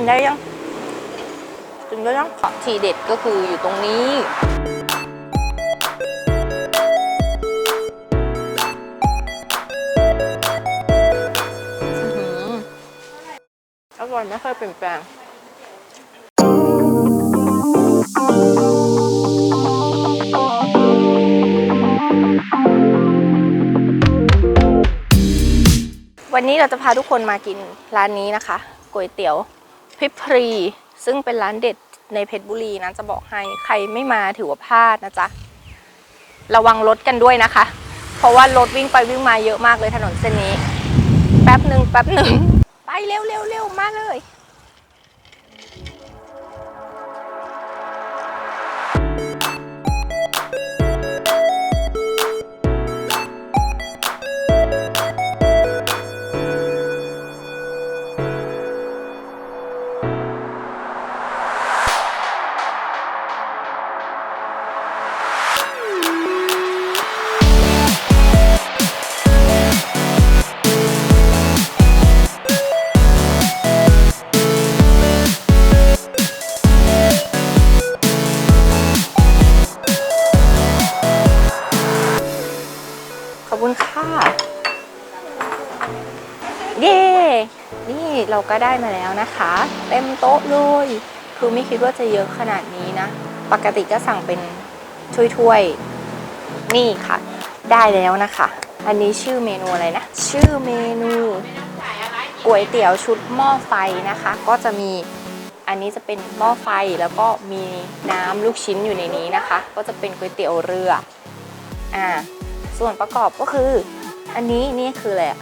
นได้ยังกินได้ยังขอทีเด็ดก็คืออยู่ตรงนี้อื้อหืออร่อยไม่เคยเปลี่ยนแปลงวันนี้เราจะพาทุกคนมากินร้านนี้นะคะก๋วยเตี๋ยว พริบพรี ซึ่งเป็นร้านเด็ดในเพชรบุรีนะจะบอกให้ใครไม่มาถือว่าพลาดนะจ๊ะ ระวังรถกันด้วยนะคะ เพราะว่ารถวิ่งไปวิ่งมาเยอะมากเลยถนนเส้นนี้ แป๊บหนึ่งแป๊บหนึ่งไปเร็วเร็วเร็วมาเลย ก็ได้มาแล้วนะคะ เต็มโต๊ะเลย คือไม่คิดว่าจะเยอะขนาดนี้นะ ปกติก็สั่งเป็นถ้วยๆ นี่ค่ะ ได้แล้วนะคะ อันนี้ชื่อเมนูอะไรนะ ชื่อเมนูก๋วยเตี๋ยวชุดหม้อไฟนะคะ ก็จะมีอันนี้จะเป็นหม้อไฟแล้วก็มีน้ำลูกชิ้นอยู่ในนี้นะคะ ก็จะเป็นก๋วยเตี๋ยวเรืออ่าส่วนประกอบก็คือ อันนี้นี่คืออะไรอะ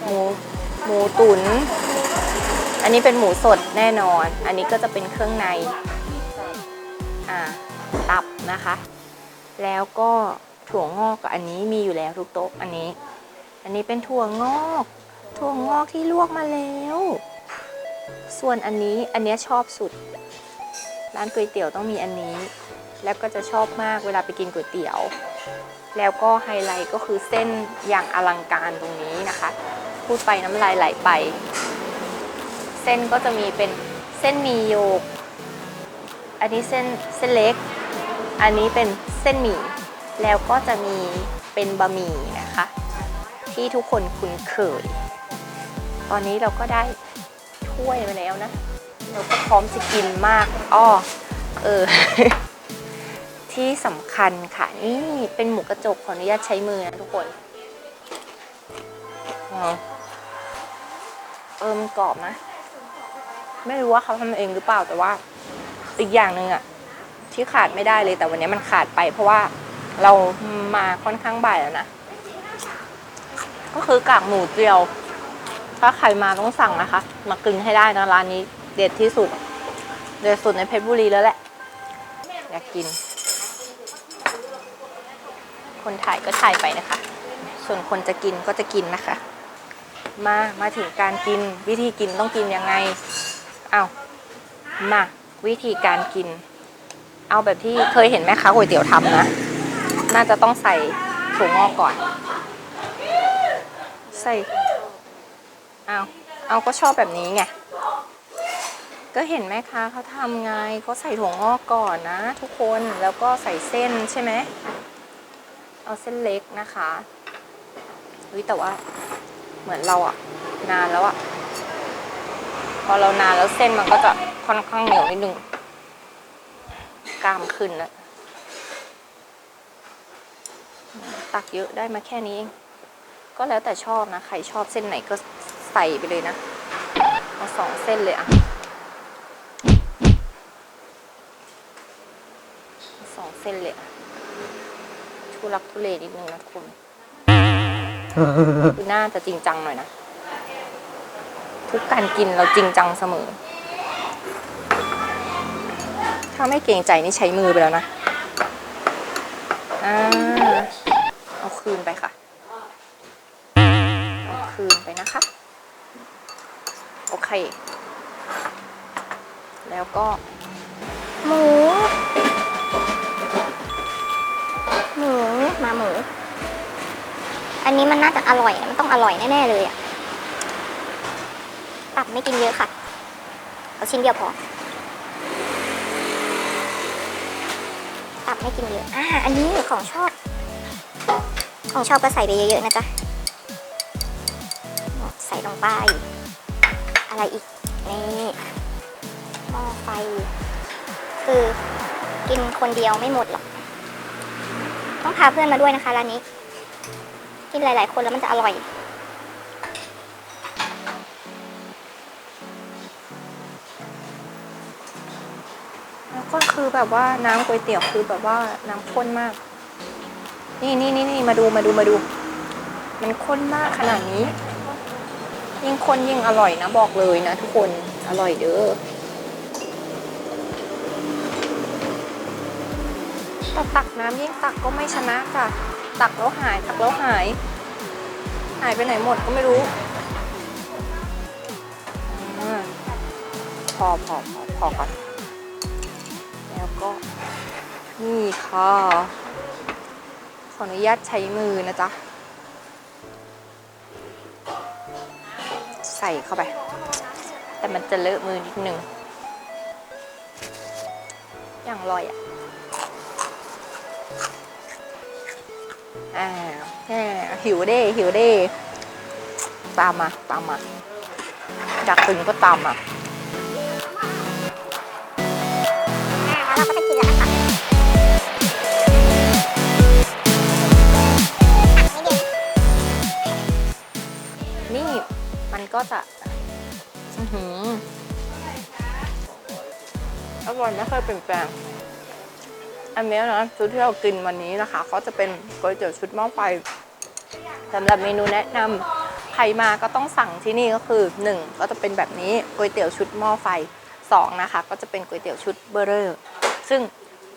หมู หมูตุนอันนี้เป็นหมูสดแน่นอน อันนี้ก็จะเป็นเครื่องในอ่าตับนะคะ แล้วก็ถั่วงอกกับอันนี้มีอยู่แล้วทุกโต๊ะอันนี้ อันนี้เป็นถั่วงอก ถั่วงอกที่ลวกมาแล้ว ส่วนอันนี้อันนี้ชอบสุด ร้านก๋วยเตี๋ยวต้องมีอันนี้ แล้วก็จะชอบมากเวลาไปกินก๋วยเตี๋ยว แล้วก็ไฮไลท์ก็คือเส้นอย่างอลังการตรงนี้นะคะ พูดไปน้ำลายไหลไป เส้นก็จะมีเป็นเส้นมีโยก อันนี้เส้นเส้นเล็ก อันนี้เป็นเส้นหมี่ แล้วก็จะมีเป็นบะหมี่นะคะ ที่ทุกคนคุ้นเคย ตอนนี้เราก็ได้ถ้วยมาแล้วนะ เราก็พร้อมจะกินมากอ้อเออที่สำคัญค่ะนี่เป็นหมูกระจกขออนุญาตใช้มือนะทุกคนอ๋อ เออมันกรอบนะ ไม่รู้ว่าเขาทำเองหรือเปล่าแต่ว่า อีกอย่างหนึ่งอะที่ขาดไม่ได้เลยแต่วันนี้มันขาดไป เพราะว่าเรามาค่อนข้างบ่ายแล้วนะก็คือกากหมูเจียว ถ้าใครมาต้องสั่งนะคะ มากินให้ได้นะร้านนี้ เด็ดที่สุด เด็ดสุดในเพชรบุรีแล้วแหละ อยากกิน คนถ่ายก็ถ่ายไปนะคะ ส่วนคนจะกินก็จะกินนะคะ มามาถึงการกินวิธีกินต้องกินยังไงเอามาวิธีการกิน เอาแบบที่เคยเห็นแม่ค้าก๋วยเตี๋ยวทำนะ น่าจะต้องใส่ถั่วงอกก่อน ใส่เอาเอาก็ชอบแบบนี้ไงก็เห็นแม่ค้าเขาทำไงเขาใส่ถั่วงอกก่อนนะ ทุกคนแล้วก็ใส่เส้นใช่ไหมเอาเส้นเล็กนะคะเฮ้ยแต่ว่า เหมือนเราอะนานแล้วอะพอเรานานแล้วเส้นมันก็จะค่อนข้างเหนียวนิดนึงกล้ามขึ้นแล้วตักเยอะได้มาแค่นี้เองก็แล้วแต่ชอบนะ ใครชอบเส้นไหนก็ใส่ไปเลยนะเอาสองเส้นเลยอะสองเส้นเลยอะทุลักทุเลนิดนึงนะทุกคน คือน่าจะจริงจังหน่อยนะ ทุกการกินเราจริงจังเสมอ ถ้าไม่เกรงใจนี่ใช้มือไปแล้วนะอ่าเอาคืนไปค่ะ เอาคืนไปนะคะ โอเค แล้วก็ หมู หมูมาหมู อันนี้มันน่าจะอร่อย มันต้องอร่อยแน่ๆเลยอะตับไม่กินเยอะค่ะ เอาชิ้นเดียวพอ ตับไม่กินเยอะ อ่า อันนี้ของชอบ ของชอบก็ใส่ไปเยอะๆนะจ๊ะ ใส่ลงไป อะไรอีก นี่หม้อไฟ คือกินคนเดียวไม่หมดหรอก ต้องพาเพื่อนมาด้วยนะคะร้านนี้ กินหลาย ๆ คนแล้วมันจะอร่อย แล้วก็คือแบบว่าน้ำก๋วยเตี๋ยวคือแบบว่าน้ำข้นมาก นี่นี่นี่นี่มาดูมาดูมาดู มันข้นมากขนาดนี้ ยิ่งข้นยิ่งอร่อยนะบอกเลยนะทุกคนอร่อยเด้อแต่ตักน้ำยิ่งตักก็ไม่ชนะค่ะ ตักแล้วหายตักแล้วหาย หายไปไหนหมดก็ไม่รู้อ่าพอพอพอพอก่อนแล้วก็ นี่ค่ะขออนุญาตใช้มือนะจ๊ะ ใส่เข้าไป แต่มันจะเลอะมือนิดนึง อย่างอร่อยอะ อ่าแหมหิวเด้หิวเด้ ตามมาตามมาอยากตึงก็ตามมาอ่าแล้วเราก็จะนี่มันก็จะอือหืออร่อยไม่เคยเปลี่ยนแปลง อันเนี้นะชุดที่เรากินวันนี้นะคะเขาจะเป็นก๋วยเตี๋ยวชุดหม้อไฟสำหรับเมนูแนะนำใครมาก็ต้องสั่งที่นี่ก็คือ 1 ก็จะเป็นแบบนี้ก๋วยเตี๋ยวชุดหม้อไฟ2นะคะก็จะเป็นก๋วยเตี๋ยวชุดเบอร์เรอร์ซึ่ง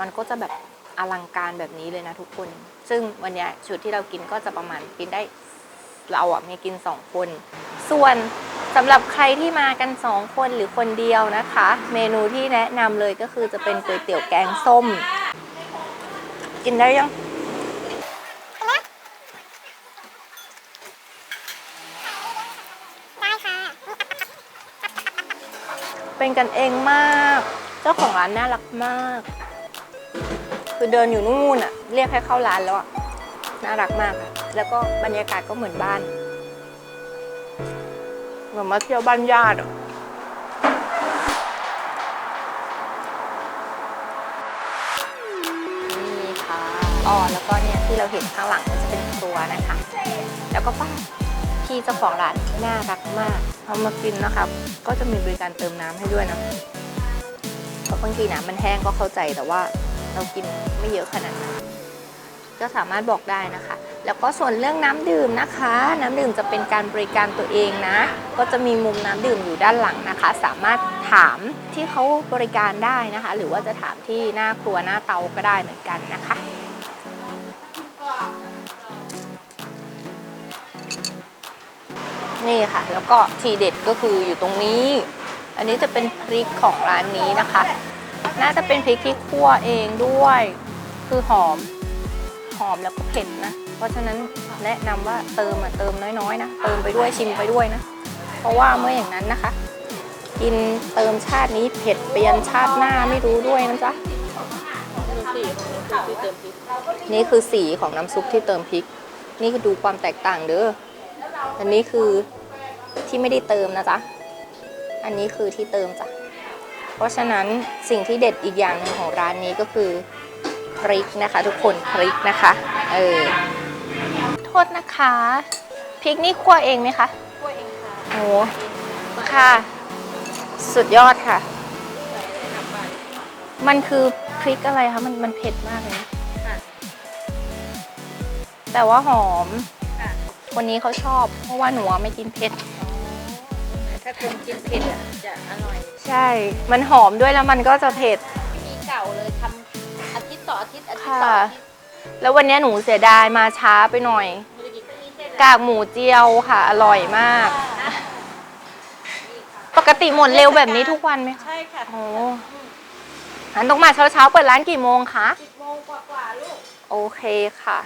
มันก็จะแบบอลังการแบบนี้เลยนะทุกคน ซึ่งวันนี้ชุดที่เรากินก็จะประมาณกินได้เราอะมีกิน 2 คน ส่วนสำหรับใครที่มากัน 2 คนหรือคนเดียวนะคะ เมนูที่แนะนำเลยก็คือจะเป็นก๋วยเตี๋ยวแกงส้ม กินได้ยังได้ค่ะเป็นกันเองมาก เจ้าของร้านน่ารักมาก คือเดินอยู่นู่นอะเรียกให้เข้าร้านแล้วอะน่ารักมากอะแล้วก็บรรยากาศก็เหมือนบ้าน เหมือนมาเที่ยวบ้านญาติอะ ค่อ๋อแล้วก็เนี่ยที่เราเห็นข้างหลังก็จะเป็นครัวนะคะ แล้วก็ป้าพี่เจ้าของร้านน่ารักมากพอามากินนะครับก็จะมีบริการเติมน้ำให้ด้วยนะเพราะบางทีน้ำมันแห้งก็เข้าใจแต่ว่าเรากินไม่เยอะขนาดนั้นก็สามารถบอกได้นะคะ แล้วก็ส่วนเรื่องน้ำดื่มนะคะ น้ำดื่มจะเป็นการบริการตัวเองนะ ก็จะมีมุมน้ำดื่มอยู่ด้านหลังนะคะ สามารถถามที่เขาบริการได้นะคะ หรือว่าจะถามที่หน้าครัวหน้าเตาก็ได้เหมือนกันนะคะ นี่ค่ะ แล้วก็ทีเด็ดก็คืออยู่ตรงนี้ อันนี้จะเป็นพริกของร้านนี้นะคะ น่าจะเป็นพริกที่คั่วเองด้วย คือหอม หอมแล้วก็เผ็ดนะ เพราะฉะนั้นแนะนำว่าเติมอะเติมน้อยๆนะ เติมไปด้วยชิมไปด้วยนะ เพราะว่าเมื่ออย่างนั้นนะคะ กินเติมชาตินี้เผ็ดเปลี่ยนชาติหน้าไม่รู้ด้วยนะจ๊ะนี่คือสีของน้ำซุปที่เติมพริก นี่คือดูความแตกต่างเด้อ อันนี้คือที่ไม่ได้เติมนะจ๊ะ อันนี้คือที่เติมจ้ะ เพราะฉะนั้นสิ่งที่เด็ดอีกอย่างหนึ่งของร้านนี้ก็คือพริกนะคะ ทุกคนพริกนะคะ เออ โทษนะคะพริกนี่คั่วเองไหมคะกล้วยเองค่ะโอ้ค่ะ สุดยอดค่ะ มันคือพริกอะไรคะ มันมันเผ็ดมากเลยนะค่ะแต่ว่าหอม ค่ะคนนี้เขาชอบ เพราะว่าหนูอะไม่กินเผ็ด ถ้าคนกินเผ็ดอะจะอร่อย ใช่ มันหอมด้วยแล้วมันก็จะเผ็ด มีเก่าเลยทำอาทิตย์ต่ออาทิตย์อาทิตย์ค่ะต่ออาทิตย์แล้ววันนี้หนูเสียดายมาช้าไปหน่อยมูลกิจมีเส้นกากหมูเจียวค่ะ อร่อยมากปกติหมดเร็วแบบนี้ทุกวันไหมคะใช่ค่ะโอ้อันต้องมาเช้าเช้าๆเปิดร้านกี่โมงคะ สิบโมงกว่าๆลูก โอเคค่ะ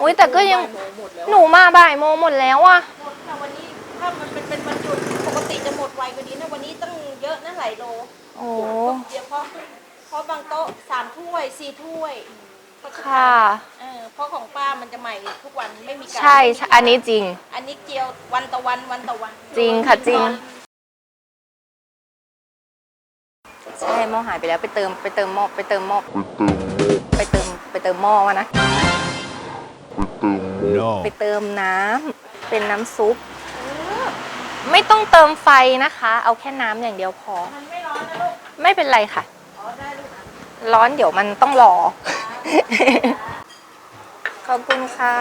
อุ้ยแต่ก็ยังบ่าโมหมดแล้วหนูมาบ่ายโมงหมดแล้วอะหมดค่ะวันนี้ถ้ามันเป็นเป็นวันหยุดปกติจะหมดโอ้เดี๋ยวเพราะเพราะบางโต๊ะสามถ้วยสี่ถ้วยเขาจค่ะเออเพราะของป้ามันจะใหม่ทุกวันไม่มีการใช่ใช่อันนี้จริง อันนี้เจียววันต่อวันวันต่อวัน จริงค่ะจริง ใช่หม้อหายไปแล้วไปเติมไปเติมหม้อไปเติมหม้อไปเติมไปเติมหม้อวะนะ No. ไปเติมน้ำเป็นน้ำซุป ไม่ต้องเติมไฟนะคะ เอาแค่น้ำอย่างเดียวพอ มันไม่ร้อนนะลูก ไม่เป็นไรค่ะอ๋อได้ลูกอะร้อนเดี๋ยวมันต้องรอ ขอบคุณค่ะ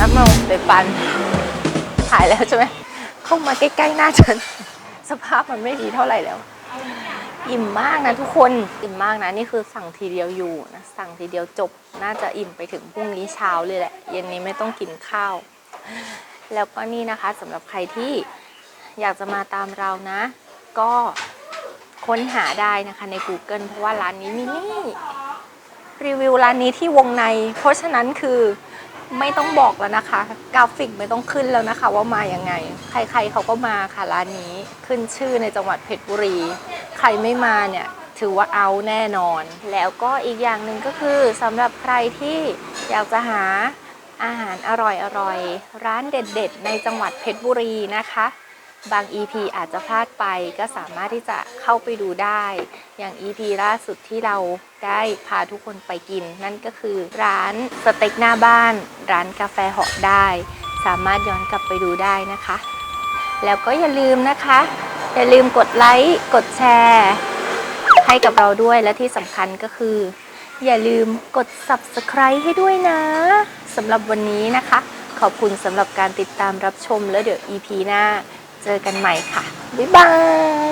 น้ำมันเดปัน ถ่ายแล้วใช่ไหม เข้ามาใกล้ ๆ หน้าฉัน สภาพมันไม่ดีเท่าไหร่แล้ว อิ่มมากนะทุกคนอิ่มมากนะนี่คือสั่งทีเดียวอยู่นะสั่งทีเดียวจบน่าจะอิ่มไปถึงพรุ่งนี้เช้าเลยแหละเย็นนี้ไม่ต้องกินข้าว แล้วก็นี่นะคะสำหรับใครที่อยากจะมาตามเรานะ ก็ค้นหาได้นะคะใน Google เพราะว่าร้านนี้มีนี่รีวิวร้านนี้ที่วงใน เพราะฉะนั้นคือ ไม่ต้องบอกแล้วนะคะ กราฟิกไม่ต้องขึ้นแล้วนะคะ ว่ามาอย่างไง ใครๆเขาก็มาค่ะร้านนี้ขึ้นชื่อในจังหวัดเพชรบุรี ใครไม่มาเนี่ยถือว่าเอาแน่นอน แล้วก็อีกอย่างหนึ่งก็คือสำหรับใครที่อยากจะหาอาหารอร่อยๆร้านเด็ดๆ ในจังหวัดเพชรบุรีนะคะ บาง EP อาจจะพลาดไปก็สามารถที่จะเข้าไปดูได้ อย่าง EP ล่าสุดที่เราได้พาทุกคนไปกิน นั่นก็คือร้านสเต็กหน้าบ้าน ร้านกาแฟเหาะได้ สามารถย้อนกลับไปดูได้นะคะ แล้วก็อย่าลืมนะคะ อย่าลืมกดไลค์กดแชร์ ให้กับเราด้วยและที่สำคัญก็คือ อย่าลืมกด subscribe ให้ด้วยนะสำหรับวันนี้นะคะ ขอบคุณสำหรับการติดตามรับชมแล้วเดี๋ยว EP หน้า เจอกันใหม่ค่ะ บ๊ายบาย